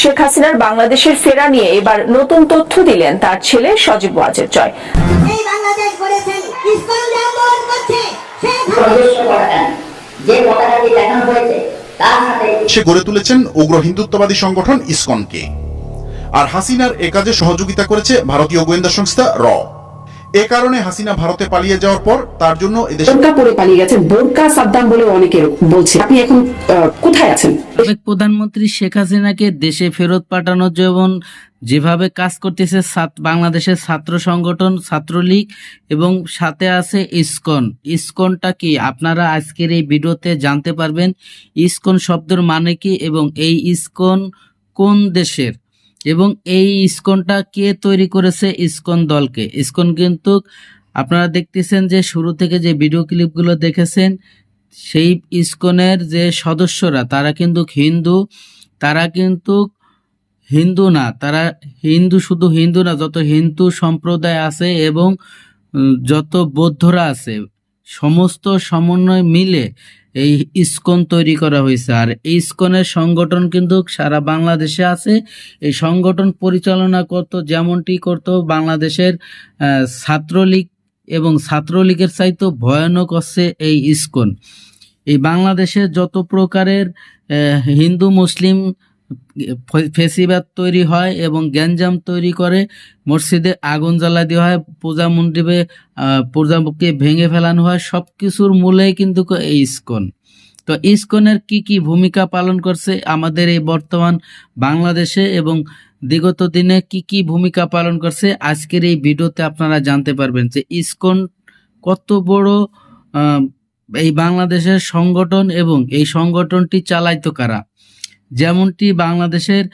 শেখ হাসিনার বাংলাদেশের ফেরা নিয়ে এবার নতুন তথ্য দিলেন তার ছেলে সজীব ওয়াজের জয়। এই বাংলাদেশ গড়েছেন ইসকন যে আন্দোলন করছে শেখ নিজস্ব পতাকা যে পতাকাটি দেখানো হয়েছে সে গড়ে তুলেছেন উগ্র হিন্দুত্ববাদী সংগঠন ইসকনকে। আর হাসিনার এ কাজে সহযোগিতা করেছে ভারতীয় গোয়েন্দা সংস্থা র। এ কারণে হাসিনা ভারতে পালিয়ে যাওয়ার পর তার জন্য এদেশে বোরকা পরে পালিয়ে গেছেন। বোরকা সাদ্দাম বলে অনেকে বলছে। আপনি এখন কোথায় আছেন? প্রধানমন্ত্রী শেখ হাসিনাকে দেশে ফেরত পাঠানোর যেমন যেভাবে কাজ করতেছে বাংলাদেশের ছাত্র সংগঠন ছাত্রলীগ এবং সাথে আছে ইসকন। ইসকনটা কি? আপনারা আজকের এই ভিডিওতে জানতে পারবেন ইসকন শব্দের মানে কি এবং এই ইসকন কোন দেশের? এবং এই ইস্কনটা কে তৈরি করেছে? ইস্কন দলকে। ইস্কন কিন্তু আপনারা দেখতেছেন যে শুরু থেকে যে ভিডিও ক্লিপগুলো দেখেছেন, সেই ইস্কনের যে সদস্যরা, তারা কিন্তু হিন্দু, তারা কিন্তু হিন্দু না, তারা হিন্দু, শুধু হিন্দু না, যত হিন্দু সম্প্রদায় আছে এবং যত বৌদ্ধরা আছে, সমস্ত সমন্বয় মিলে এই ইস্কন তৈরি করা হয়েছে। আর এই ইস্কনের সংগঠন কিন্তু সারা বাংলাদেশে আছে। এই সংগঠন পরিচালনা করতো, যেমনটি করত বাংলাদেশের ছাত্রলীগ এবং ছাত্রলীগের চাইতো ভয়ানক হচ্ছে এই ইস্কন। এই বাংলাদেশের যত প্রকারের হিন্দু, মুসলিম ফেসিবাদ তৈরি হয় এবং গ্যাঞ্জাম তৈরি করে, মসজিদে আগুন জ্বালা দেওয়া হয়, পূজা মণ্ডপে পূজাকে ভেঙে ফেলানো হয় সব কিছুর মূলে কিন্তু এই ইস্কন। তো ইস্কনের কি কি ভূমিকা পালন করছে আমাদের এই বর্তমান বাংলাদেশে এবং বিগত দিনে কি কি ভূমিকা পালন করছে, আজকের এই ভিডিওতে আপনারা জানতে পারবেন যে ইস্কন কত বড় এই বাংলাদেশের সংগঠন এবং এই সংগঠনটি চালাইতো কারা। যেমনটি বাংলাদেশের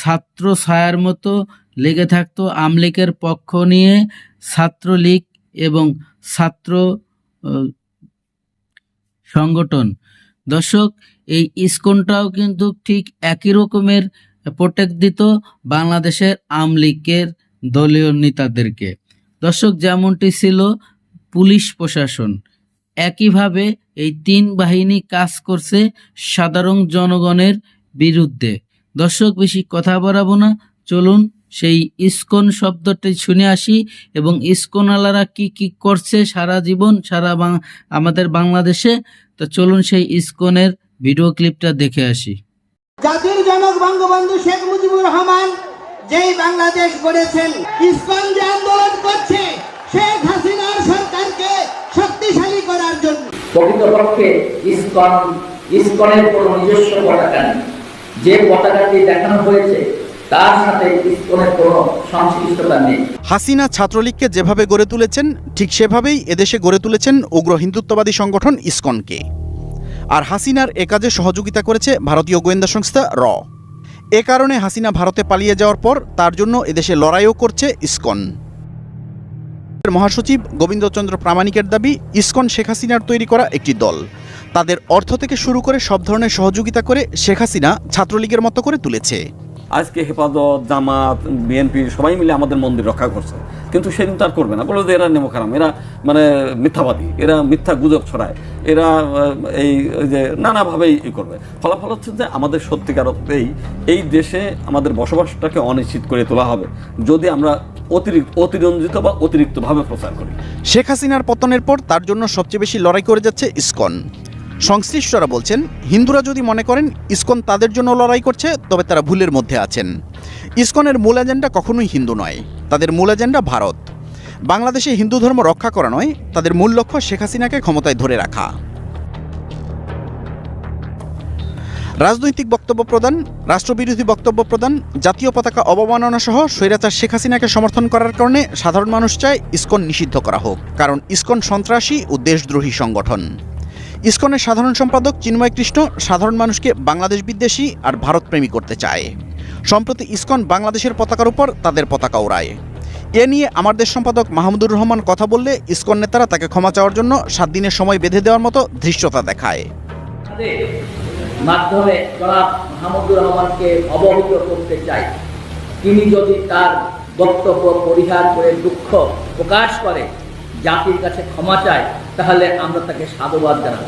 ছাত্র ছায়ার মতো লেগে থাকতো আমলিকের পক্ষ নিয়ে ছাত্রলীগ এবং ছাত্র সংগঠন। দর্শক, এই ইসকনটাও কিন্তু ঠিক একই রকমের প্রোটেক্ট দিত বাংলাদেশের আমলিকের দলীয় নেতাদেরকে। দর্শক, যেমনটি ছিল পুলিশ প্রশাসন। একইভাবে এই তিন বাহিনী কাজ করছে সাধারণ জনগণের বিরুদ্ধে। দর্শক, বেশি কথা বাড়াবো না। চলুন সেই ইস্কন শব্দটি শুনে আসি এবং ইসকনওয়ালারা কি কি করছে সারা জীবন, সারা আমাদের বাংলাদেশে। তো চলুন সেই ইস্কনের ভিডিও ক্লিপটা দেখে আসি। জাতির জনক বঙ্গবন্ধু শেখ মুজিবুর রহমান যেই বাংলাদেশ গড়েছেন, ইসকন যে আন্দোলন করছে, শেখ হাসিনার সরকারকে শক্তিশালী করার জন্য প্রকৃতপক্ষে ইসকন, ইসকনের কোনো নিজস্ব পতাকা নেই। যে পতাকাটি দেখানো হয়েছে হাসিনা ছাত্রলীগকে যেভাবে গড়ে তুলেছেন, ঠিক সেভাবেই এদেশে গড়ে তুলেছেন উগ্র হিন্দুত্ববাদী সংগঠন ইসকনকে। আর হাসিনার এ কাজে সহযোগিতা করেছে ভারতীয় গোয়েন্দা সংস্থা র। এ কারণে হাসিনা ভারতে পালিয়ে যাওয়ার পর তার জন্য এদেশে লড়াইও করছে ইসকন। মহাসচিব গোবিন্দচন্দ্র প্রামাণিকের দাবি, ইসকন শেখ হাসিনার তৈরি করা একটি দল। তাদের অর্থ থেকে শুরু করে সব ধরনের সহযোগিতা করে শেখ হাসিনা ছাত্রলীগের মতো করে তুলেছে। আজকে হেফাজত, জামাত, বিএনপি সবাই মিলে আমাদের মন্দির রক্ষা করছে। কিন্তু সেদিন তো আর করবে না। বলে যে এরা নেমখারাম এরা মানে মিথ্যাবাদী। এরা মিথ্যা গুজব ছড়ায়। এরা এই যে নানাভাবেই ই করবে। ফলাফল হচ্ছে যে আমাদের সত্যিকার অর্থেই এই দেশে আমাদের বসবাসটাকে অনিশ্চিত করে তোলা হবে। যদি আমরা অতিরিক্ত অতিরঞ্জিত বা অতিরিক্তভাবে প্রচার করি। শেখ হাসিনার পতনের পর তার জন্য সবচেয়ে বেশি লড়াই করে যাচ্ছে ইসকন। সংশ্লিষ্টরা বলছেন, হিন্দুরা যদি মনে করেন ইসকন তাদের জন্য লড়াই করছে, তবে তারা ভুলের মধ্যে আছেন। ইসকনের মূল এজেন্ডা কখনোই হিন্দু নয়, তাদের মূল এজেন্ডা ভারত। বাংলাদেশে হিন্দু ধর্ম রক্ষা করা নয়, তাদের মূল লক্ষ্য শেখ হাসিনাকে ক্ষমতায় ধরে রাখা। রাজনৈতিক বক্তব্য প্রদান, রাষ্ট্রবিরোধী বক্তব্য প্রদান, জাতীয় পতাকা অবমাননা সহ স্বৈরাচার শেখ হাসিনাকে সমর্থন করার কারণে সাধারণ মানুষ চায় ইস্কন নিষিদ্ধ করা হোক, কারণ ইস্কন সন্ত্রাসী ও দেশদ্রোহী সংগঠন। ইস্কনের সাধারণ সম্পাদক চিন্ময় কৃষ্ণ সাধারণ মানুষকে বাংলাদেশ বিদ্বেষী আর ভারতপ্রেমী করতে চায়। সম্প্রতি ইসকন বাংলাদেশের পতাকার উপর তাদের পতাকা ওড়ায় এ নিয়ে আমার দেশ সম্পাদক মাহমুদুর রহমান কথা বললে ইস্কন নেতারা তাকে ক্ষমা চাওয়ার জন্য সাত দিনের সময় বেঁধে দেওয়ার মতো ধৃষ্টতা দেখায়। মাধ্যমে জনাব মাহমুদুর রহমানকে অবহিত করতে চাই। তিনি যদি তার বক্তব্য পরিহার করে দুঃখ প্রকাশ করে জাতির কাছে ক্ষমা চায় তাহলে আমরা তাকে সাধুবাদ জানাব।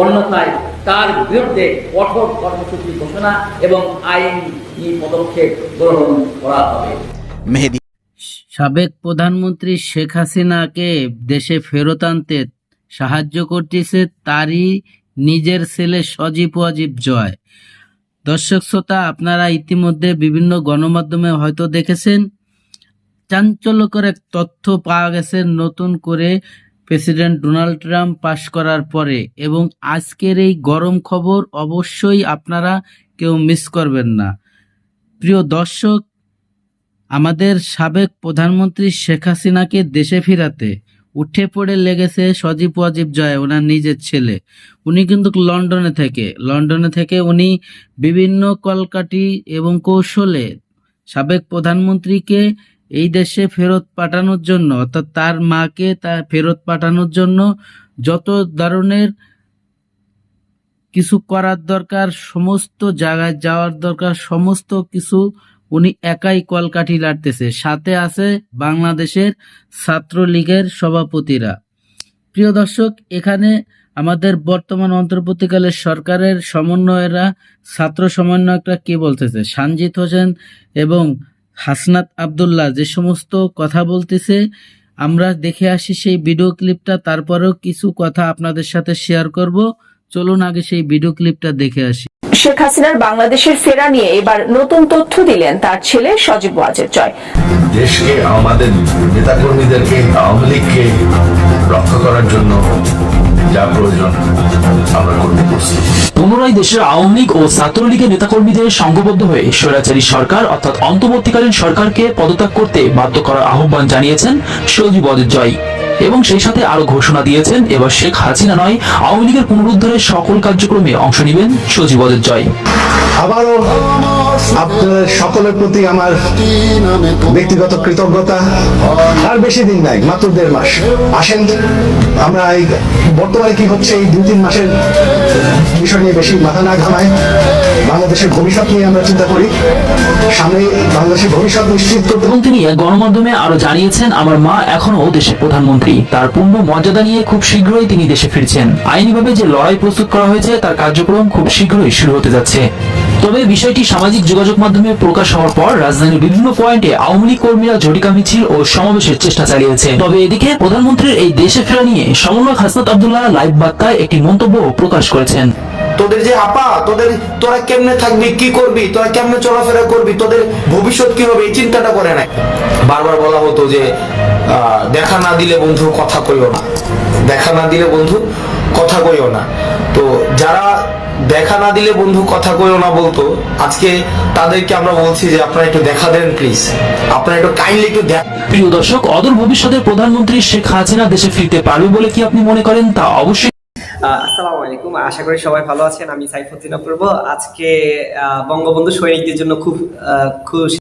অন্যথায় তার বিরুদ্ধে কঠোর কর্মসূচি ঘোষণা এবং আইন কি পদক্ষেপ গ্রহণ করা হবে। মেহেদি সাবেক প্রধানমন্ত্রী শেখ হাসিনাকে দেশে ফেরত আনতে সাহায্য করতেছে তারই নিজের ছেলে সজীব অজীব জয়। দর্শক শ্রোতা, আপনারা ইতিমধ্যে বিভিন্ন গণমাধ্যমে হয়তো দেখেছেন, চাঞ্চল্যকর এক তথ্য পাওয়া গেছে নতুন করে প্রেসিডেন্ট ডোনাল্ড ট্রাম্প পাশ করার পরে। এবং আজকের এই গরম খবর অবশ্যই আপনারা কেউ মিস করবেন না। প্রিয় দর্শক, আমাদের সাবেক প্রধানমন্ত্রী শেখ হাসিনাকে দেশে ফিরাতে উঠে পড়ে লেগেছে সজীব ওয়াজিব জয়, ওনার নিজের ছেলে। উনি কিন্তু লন্ডনে থেকে লন্ডনে থেকে উনি বিভিন্ন কলকাঠি এবং কৌশলে সাবেক প্রধানমন্ত্রীকে এই দেশে ফেরত পাঠানোর জন্য, অর্থাৎ তার মাকে তা ফেরত পাঠানোর জন্য যত ধরনের কিছু করার দরকার, সমস্ত জায়গায় যাওয়ার দরকার, সমস্ত কিছু উনি একাই কলকাঠি লাড়তেছে সাথে আছে বাংলাদেশের ছাত্রলীগের সভাপতিরা। প্রিয় দর্শক, এখানে আমাদের বর্তমান অন্তর্বর্তীকালের সরকারের সমন্বয়েরা, ছাত্র সমন্বয়করা কি বলতেছে? সানজিত হোসেন এবং হাসনাত আবদুল্লাহ যে সমস্ত কথা বলতেছে, আমরা দেখে আসি সেই ভিডিও ক্লিপটা, তারপরেও কিছু কথা আপনাদের সাথে শেয়ার করব। চলুন আগে সেই ভিডিও ক্লিপটা দেখে আসি। শেখ হাসিনার বাংলাদেশের ফেরা নিয়ে এবার নতুন তথ্য দিলেন তার ছেলে সজীব ওয়াজের জয়। দেশকে আমাদের নেতাকর্মীদেরকে আওয়ামী লীগকে রক্ষা করার জন্য যা প্রয়োজন আমরা প্রস্তুত। পুনরায় দেশের আওয়ামী লীগ ও ছাত্রলীগের নেতাকর্মীদের সংঘবদ্ধ হয়ে স্বৈরাচারী সরকার অর্থাৎ অন্তর্বর্তীকালীন সরকারকে পদত্যাগ করতে বাধ্য করার আহ্বান জানিয়েছেন সজীব জয় এবং সেই সাথে আরও ঘোষণা দিয়েছেন এবার শেখ হাসিনা নয় আওয়ামী লীগের পুনরুদ্ধারের সকল কার্যক্রমে অংশ নেবেন সজীব জয় আবারও আপনাদের সকলের প্রতি আমার ব্যক্তিগত কৃতজ্ঞতা। আর বেশি দিন নাই মাত্র দেড় মাস। আসেন আমরা এই বর্তমানে কি হচ্ছে? এই দুই তিন মাসের বিষয় নিয়ে বেশি মাথা না ঘামায়। বাংলাদেশের ভবিষ্যৎ নিয়ে আমরা চিন্তা করি। সামনে বাংলাদেশের ভবিষ্যৎ নিশ্চিত করতে এবং তিনি গণমাধ্যমে আরও জানিয়েছেন, আমার মা এখনও দেশের প্রধানমন্ত্রী। তার পূর্ণ মর্যাদা নিয়ে খুব শীঘ্রই তিনি দেশে ফিরছেন। আইনিভাবে যে লড়াই প্রস্তুত করা হয়েছে, তার কার্যক্রম খুব শীঘ্রই শুরু হতে যাচ্ছে। তবে বিষয়টি সামাজিক যোগাযোগ মাধ্যমে প্রকাশ হওয়ার পর রাজধানীর বিভিন্ন পয়েন্টে আওয়ামী লীগ কর্মীরা ঝটিকা মিছিল ও সমাবেশের চেষ্টা চালিয়েছে। তবে এদিকে প্রধানমন্ত্রীর এই দেশে ফেরা নিয়ে সমন্বয়ক হাসনাত আবদুল্লাহ লাইভ বার্তায় একটি মন্তব্য প্রকাশ করেছেন। তোদের যে আপা, তোদের, তোরা কেমনে থাকবি, কি করবি, তোরা কেমনে চলাফেরা করবি, তোদের ভবিষ্যৎ কি হবে, এই চিন্তাটা করে নাই। বারবার বলা হতো যে দেখা না দিলে বন্ধু কথা কইও না। দেখা না দিলে বন্ধু কথা কইও না। তো যারা দেখা না দিলে বন্ধু কথা কইও না বলতো। আজকে তাদেরকে আমরা বলছি যে আপনারা একটু দেখা দেন প্লিজ আপনারা একটু কাইন্ডলি একটু দেখ প্রিয় দর্শক অদূর ভবিষ্যতে প্রধানমন্ত্রী শেখ হাসিনা দেশে ফিরতে পারবে বলে কি আপনি মনে করেন? তা অবশ্যই আসসালামু আলাইকুম। আশা করি সবাই ভালো আছেন। আমি সাইফুদ্দিন অপূর্ব। আজকে আহ, বঙ্গবন্ধু সৈনিকদের জন্য খুব আহ, খুশি